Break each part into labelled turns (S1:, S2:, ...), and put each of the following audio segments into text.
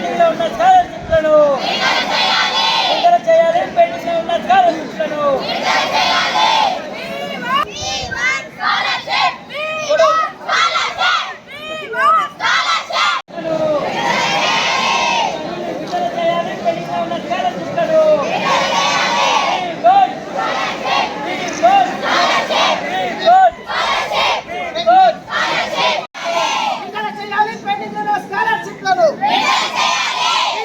S1: పెండింగ్లో ఉన్న స్కాలర్షిప్లను విడుదల చేయాలి. పెండింగ్లో ఉన్న స్కాలర్షిప్లను విడుదల చేయాలి పెండింగ్లో ఉన్న స్కాలర్షిప్లను గుడ్ గుడ్ గుడ్ గుడ్
S2: విడుదల చేయాలి పెండింగ్ ఉన్న స్కాలర్షిప్లను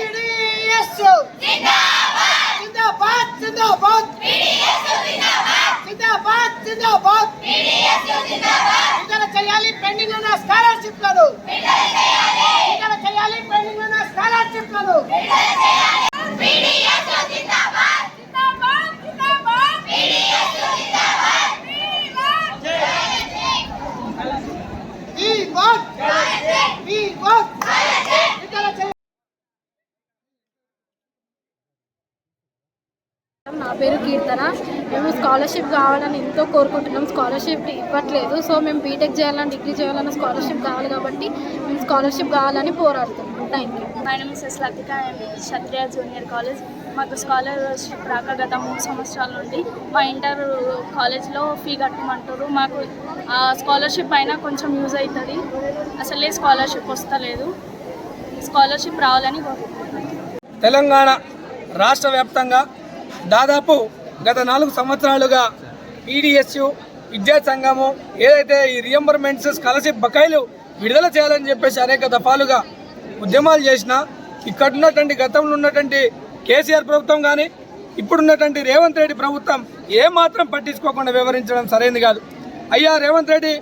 S2: TDS జిందాబాద్ జిందాబాద్ జిందాబాద్ జిందాబాద్ విడుదల చేయాలి పెండింగ్ ఉన్న స్కాలర్షిప్లను. విడుదల చేయాలి పెండింగ్ ఉన్న స్కాలర్షిప్లను ఈ వాట్ ఈ వాట్ విడుదల చేయాలి
S3: నా పేరు కీర్తన. మేము స్కాలర్షిప్ కావాలని ఎంతో కోరుకుంటున్నాం. స్కాలర్షిప్ ఇవ్వట్లేదు. సో మేము బీటెక్ చేయాలని డిగ్రీ చేయాలన్న స్కాలర్షిప్ కావాలి కాబట్టి మేము స్కాలర్షిప్ కావాలని పోరాడుతున్నాం. Thank you
S4: my name is Latika Kshatriya junior college. మాకు స్కాలర్షిప్ రాక గత మూడు సంవత్సరాల నుండి మా ఇంటర్ కాలేజ్లో ఫీ కట్టమంటారు మాకు ఆ స్కాలర్షిప్ అయినా కొంచెం యూజ్ అవుతుంది. అసలే స్కాలర్షిప్ వస్తలేదు. స్కాలర్షిప్ రావాలని కోరుకుంటున్నాను
S5: తెలంగాణ రాష్ట్ర వ్యాప్తంగా దాదాపు గత నాలుగు సంవత్సరాలుగా పీడిఎస్యు విద్యా సంఘము ఏదైతే ఈ రియంబర్మెంట్స్ స్కాలర్షిప్ బకాయిలు విడుదల చేయాలని చెప్పేసి అనేక దఫాలుగా ఉద్యమాలు చేసినా ఇక్కడ ఉన్నటువంటి గతంలో ఉన్నటువంటి కేసీఆర్ ప్రభుత్వం కానీ ఇప్పుడున్నటువంటి రేవంత్ రెడ్డి ప్రభుత్వం ఏమాత్రం పట్టించుకోకుండా వివరించడం సరైనది కాదు. అయ్యా రేవంత్ రెడ్డి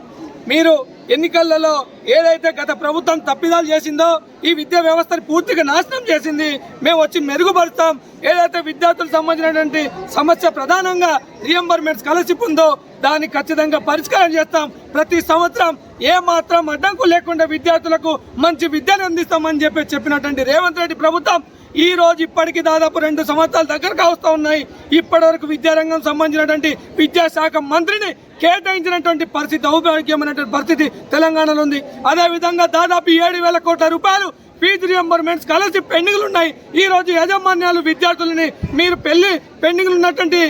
S5: మీరు ఎన్నికలలో ఏదైతే గత ప్రభుత్వం తప్పిదాలు చేసిందో ఈ విద్యా వ్యవస్థను పూర్తిగా నాశనం చేసింది మేము వచ్చి మెరుగుపరుస్తాం. ఏదైతే విద్యార్థులకు సంబంధించినటువంటి సమస్య ప్రధానంగా రియంబర్మెంట్ స్కాలర్షిప్ ఉందో దాన్ని ఖచ్చితంగా పరిష్కారం చేస్తాం. ప్రతి సంవత్సరం ఏ మాత్రం అడ్డంకు లేకుండా విద్యార్థులకు మంచి విద్యను అందిస్తామని చెప్పి చెప్పినటువంటి రేవంత్ రెడ్డి ప్రభుత్వం ఈ రోజు ఇప్పటికి దాదాపు రెండు సంవత్సరాల దగ్గరకు వస్తూ ఉన్నాయి. ఇప్పటి వరకు విద్యారంగం సంబంధించినటువంటి విద్యాశాఖ మంత్రిని కేటాయించినటువంటి పరిస్థితి దౌర్భాగ్యమైనటువంటి పరిస్థితి తెలంగాణలో ఉంది. అదేవిధంగా దాదాపు ఏడు వేల కోట్ల రూపాయలు ఫీజు రియంబర్మెంట్ స్కాలర్షిప్ పెండింగ్లు ఉన్నాయి ఈ రోజు యాజమాన్యాలు విద్యార్థులని మీరు పెళ్ళి పెండింగ్లు ఉన్నటువంటి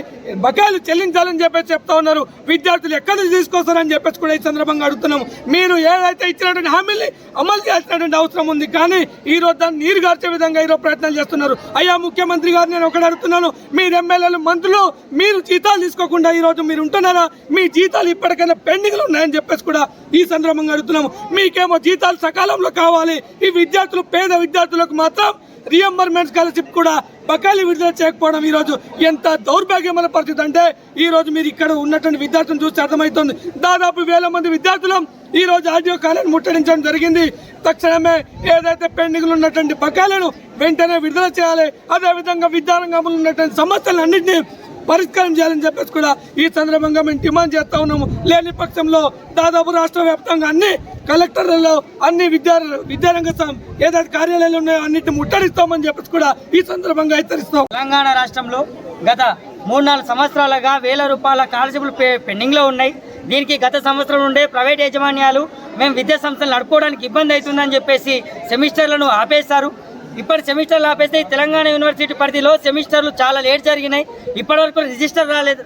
S5: బకాయిలు చెల్లించాలని చెప్పేసి చెప్తా ఉన్నారు. విద్యార్థులు ఎక్కడి నుంచి తీసుకొస్తారని చెప్పేసి కూడా ఈ సందర్భంగా అడుగుతున్నాము. మీరు ఏదైతే ఇచ్చినటువంటి హామీల్ని అమలు చేసినటువంటి అవసరం ఉంది కానీ ఈ రోజు దాన్ని నీరు గార్చే విధంగా ఈరోజు ప్రయత్నాలు చేస్తున్నారు. అయ్యా ముఖ్యమంత్రి గారు నేను ఒకటి అడుగుతున్నాను. మీరు ఎమ్మెల్యేలు మంత్రులు మీరు జీతాలు తీసుకోకుండా ఈ రోజు మీరు ఉంటున్నారా? మీ జీతాలు ఇప్పటికైనా పెండింగ్లు ఉన్నాయని చెప్పేసి కూడా ఈ సందర్భంగా అడుగుతున్నాము. మీకేమో జీతాలు సకాలంలో కావాలి. ఈ విద్యార్థులు పేద విద్యార్థులకు మాత్రం రియంబర్మెంట్ స్కాలర్షిప్ కూడా బకాయిలు విడుదల చేయకపోవడం ఈరోజు ఎంత దౌర్భాగ్యమైన పరిస్థితి అంటే ఈ రోజు మీరు ఇక్కడ ఉన్నటువంటి విద్యార్థులను చూస్తే అర్థమవుతుంది. దాదాపు వేల మంది విద్యార్థులం ఈ రోజు ఆడియో కాలేజ్ ముట్టడించడం జరిగింది. తక్షణమే ఏదైతే పెండింగ్లు ఉన్నటువంటి బకాయిలను వెంటనే విడుదల చేయాలి. అదేవిధంగా విద్యారంగంలో ఉన్నటువంటి సమస్యలన్నింటినీ పరిష్కారం చేయాలని చెప్పేసి కూడా ఈ సందర్భంగా మేము డిమాండ్ చేస్తా ఉన్నాము. లేని పక్షంలో దాదాపు రాష్ట్ర వ్యాప్తంగా అన్ని కలెక్టర్లలో అన్ని విద్యా విద్యారంగ సం- ఏదైతే కార్యాలయాలు ఉన్నాయో అన్నింటిని ముట్టడిస్తామని చెప్పేసి కూడా ఈ సందర్భంగా హెచ్చరిస్తాం.
S1: తెలంగాణ రాష్ట్రంలో గత మూడు నాలుగు సంవత్సరాలుగా వేల రూపాయల స్కాలర్షిప్లు పెండింగ్లో ఉన్నాయి. దీనికి గత సంవత్సరం నుండే ప్రైవేట్ యాజమాన్యాలు మేము విద్యా సంస్థలు నడుపుకోవడానికి ఇబ్బంది అవుతుందని చెప్పేసి సెమిస్టర్లను ఆపేశారు. ఇప్పటి సెమిస్టర్లు ఆపేస్తే తెలంగాణ యూనివర్సిటీ పరిధిలో సెమిస్టర్లు చాలా లేట్ జరిగినాయి. ఇప్పటివరకు రిజిస్టర్ రాలేదు.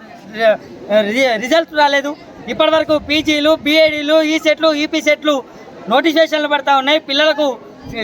S1: రి- రిజల్ట్ రాలేదు. ఇప్పటివరకు పీజీలు బీఏడీలు ఈ సెట్లు ఈపీ సెట్లు నోటిఫికేషన్లు పడతా ఉన్నాయి. పిల్లలకు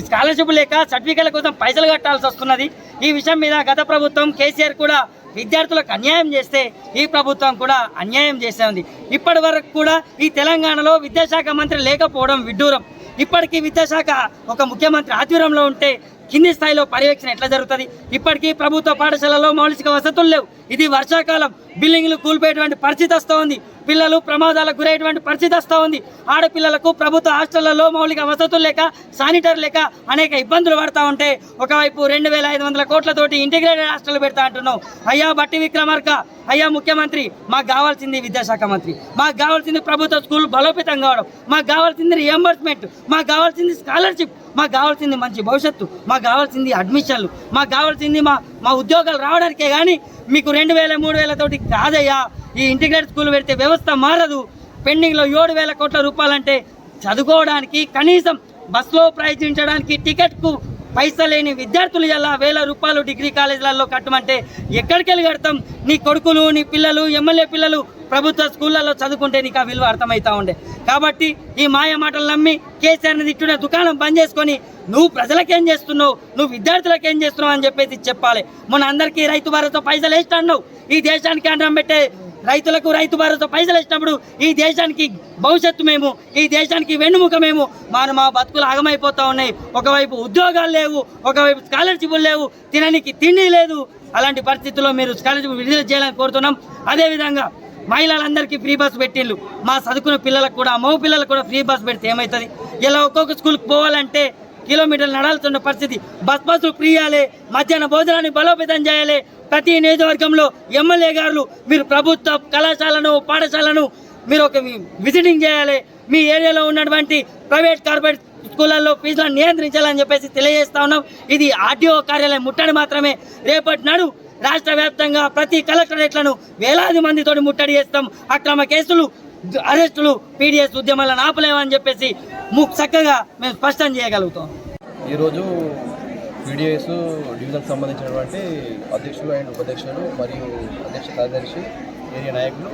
S1: స్కాలర్షిప్ లేక సర్టిఫికేట్ల కోసం పైసలు కట్టాల్సి వస్తున్నది. ఈ విషయం మీద గత ప్రభుత్వం కేసీఆర్ కూడా విద్యార్థులకు అన్యాయం చేస్తే ఈ ప్రభుత్వం కూడా అన్యాయం చేసే ఉంది ఇప్పటి వరకు కూడా ఈ తెలంగాణలో విద్యాశాఖ మంత్రి లేకపోవడం విడ్డూరం. ఇప్పటికీ విద్యాశాఖ ఒక ముఖ్యమంత్రి ఆధ్వర్యంలో ఉంటే కింది స్థాయిలో పర్యవేక్షణ ఎట్లా జరుగుతుంది? ఇప్పటికీ ప్రభుత్వ పాఠశాలలో మౌలిక వసతులు లేవు. ఇది వర్షాకాలం. బిల్డింగ్లు కూలిపోయేటువంటి పరిస్థితి వస్తూ ఉంది పిల్లలు ప్రమాదాలకు గురైనటువంటి పరిస్థితి వస్తూ ఉంది. ఆడపిల్లలకు ప్రభుత్వ హాస్టళ్ళలో మౌలిక వసతులు లేక శానిటర్ లేక అనేక ఇబ్బందులు పడతా ఉంటే ఒకవైపు రెండు వేల ఐదు వందల కోట్లతోటి ఇంటిగ్రేటెడ్ హాస్టల్ పెడతా అంటున్నాం అయ్యా బట్టి విక్రమార్క అయ్యా ముఖ్యమంత్రి మాకు కావాల్సింది విద్యాశాఖ మంత్రి మాకు కావాల్సింది ప్రభుత్వ స్కూల్ బలోపేతం కావడం మాకు కావాల్సింది రియంబర్స్మెంట్ మాకు కావాల్సింది స్కాలర్షిప్ మాకు కావాల్సింది మంచి భవిష్యత్తు మాకు కావాల్సింది అడ్మిషన్లు మాకు కావాల్సింది మా మా ఉద్యోగాలు రావడానికే కానీ మీకు రెండు వేల మూడు వేలతోటి కాదయ్యా. ఈ ఇంటిగ్రేట్ స్కూల్ పెడితే వ్యవస్థ మారదు. పెండింగ్లో ఏడు వేల కోట్ల రూపాయలంటే చదువుకోవడానికి కనీసం బస్సులో ప్రయత్నించడానికి టికెట్కు పైసలు లేని విద్యార్థులు ఎలా వేల రూపాయలు డిగ్రీ కాలేజీలలో కట్టమంటే ఎక్కడికి వెళ్ళి కడతాం? నీ కొడుకులు నీ పిల్లలు ఎమ్మెల్యే పిల్లలు ప్రభుత్వ స్కూళ్ళల్లో చదువుకుంటే నీకు ఆ విలువ అర్థమవుతా ఉండే. కాబట్టి ఈ మాయ మాటలు నమ్మి కేసీఆర్ని తిట్టునే దుకాణం బంద్ చేసుకొని నువ్వు ప్రజలకేం చేస్తున్నావు? నువ్వు విద్యార్థులకు ఏం చేస్తున్నావు అని చెప్పేసి చెప్పాలి. మొన్న అందరికీ రైతు భరోసా పైసలు వేస్తాన్నావు ఈ దేశానికి అన్నం పెట్టే రైతులకు రైతు భరోసా పైసలు ఇచ్చినప్పుడు ఈ దేశానికి భవిష్యత్తు మేము ఈ దేశానికి వెన్నుముక మేము. మన మా బతుకులు అగమైపోతూ ఉన్నాయి. ఒకవైపు ఉద్యోగాలు లేవు ఒకవైపు స్కాలర్షిప్లు లేవు తిననికి తిండి లేదు. అలాంటి పరిస్థితుల్లో మీరు స్కాలర్షిప్ విడుదల చేయాలని కోరుతున్నాం. అదేవిధంగా మహిళలందరికీ ఫ్రీ బస్ పెట్టిండ్రు మా చదువుకున్న పిల్లలకు కూడా మగ పిల్లలకు కూడా ఫ్రీ బస్ పెడితే ఏమవుతుంది? ఇలా ఒక్కొక్క స్కూల్కి పోవాలంటే కిలోమీటర్లు నడాల్సిన పరిస్థితి. బస్ బస్సులు ప్రియాలే మధ్యాహ్న భోజనాన్ని బలోపేతం చేయాలి. ప్రతి నియోజకవర్గంలో ఎమ్మెల్యే గారు మీరు ప్రభుత్వ కళాశాలను పాఠశాలను మీరు ఒక విజిటింగ్ చేయాలి. మీ ఏరియాలో ఉన్నటువంటి ప్రైవేట్ కార్పొరేట్ స్కూళ్ళల్లో ఫీజులను నియంత్రించాలని చెప్పేసి తెలియజేస్తా ఉన్నాం. ఇది ఆర్డీఓ కార్యాలయం ముట్టడి మాత్రమే. రేపటి నాడు రాష్ట్ర వ్యాప్తంగా ప్రతి కలెక్టరేట్లను వేలాది మందితోటి ముట్టడి చేస్తాం. అక్రమ కేసులు అరెస్టులు పీడిఎస్ ఉద్యమాలను ఆపలేమని చెప్పేసి చక్కగా మేము స్పష్టం చేయగలుగుతాం.
S6: ఈరోజు పీడిఎస్ డివిజన్కి సంబంధించినటువంటి అధ్యక్షులు అండ్ ఉపాధ్యక్షులు మరియు అధ్యక్ష కార్యదర్శి ఏరియా నాయకులు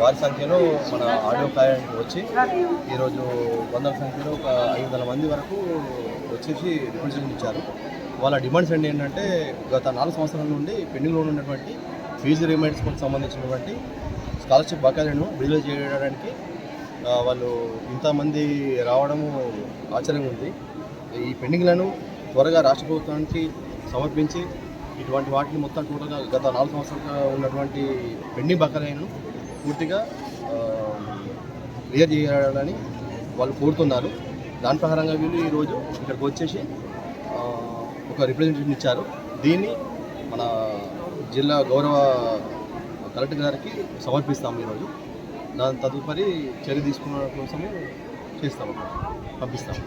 S6: భారీ సంఖ్యలో మన ఆడియో కార్యాలయానికి వచ్చి ఈరోజు వందల సంఖ్యలో ఒక ఐదు వందల మంది వరకు వచ్చేసి రిప్రజెంట్ ఇచ్చారు. వాళ్ళ డిమాండ్స్ ఏంటి ఏంటంటే గత నాలుగు సంవత్సరాల నుండి పెండింగ్లో ఉన్నటువంటి ఫీజు రిమైండ్స్కి సంబంధించినటువంటి స్కాలర్షిప్ బకాయిలను విడుదల చేయడానికి వాళ్ళు ఇంతమంది రావడము ఆశ్చర్యంగా ఉంది. ఈ పెండింగ్లను త్వరగా రాష్ట్ర ప్రభుత్వానికి సమర్పించి ఇటువంటి వాటిని మొత్తం టోటల్గా గత నాలుగు సంవత్సరాలుగా ఉన్నటువంటి పెండింగ్ బకాయిలను పూర్తిగా క్లియర్ చేయాలని వాళ్ళు కోరుతున్నారు. దాని ప్రకారంగా వీళ్ళు ఈరోజు ఇక్కడికి వచ్చేసి ఒక రిప్రజెంటేషన్ ఇచ్చారు. దీన్ని మన జిల్లా గౌరవ కలెక్టర్ గారికి సమర్పిస్తాము ఈరోజు దాని తదుపరి చర్య తీసుకున్న కోసము చేస్తాము. పంపిస్తాము.